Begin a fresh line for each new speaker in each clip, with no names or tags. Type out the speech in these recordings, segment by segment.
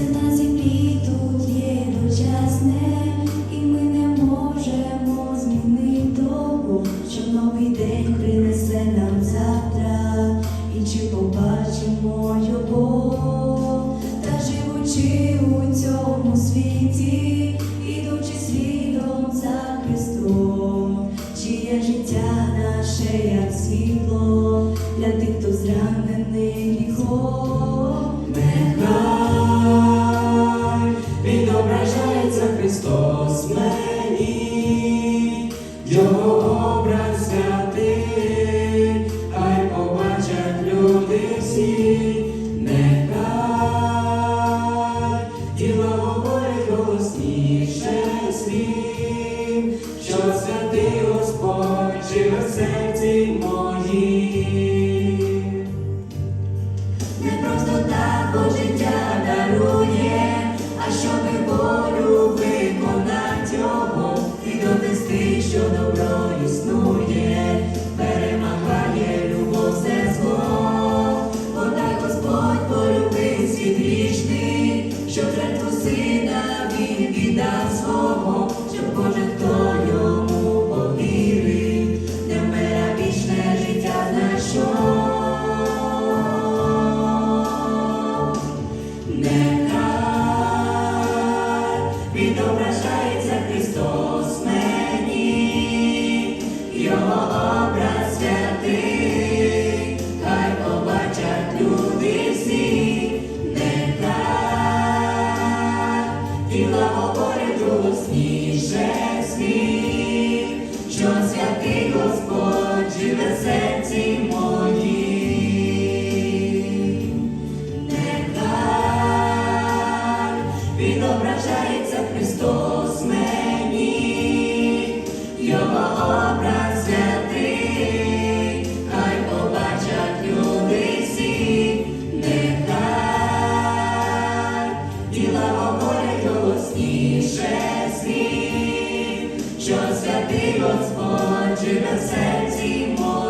and as його
образ святий, хай побачать люди всі, нехай діло говорить голосніше слів, що святий Господь живе в серці
моє. тішніше що святий Господь живе в серці моє. Господь, живе в серці моє.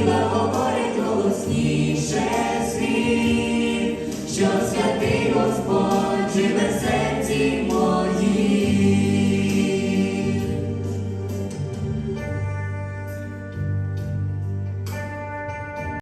Shiloh.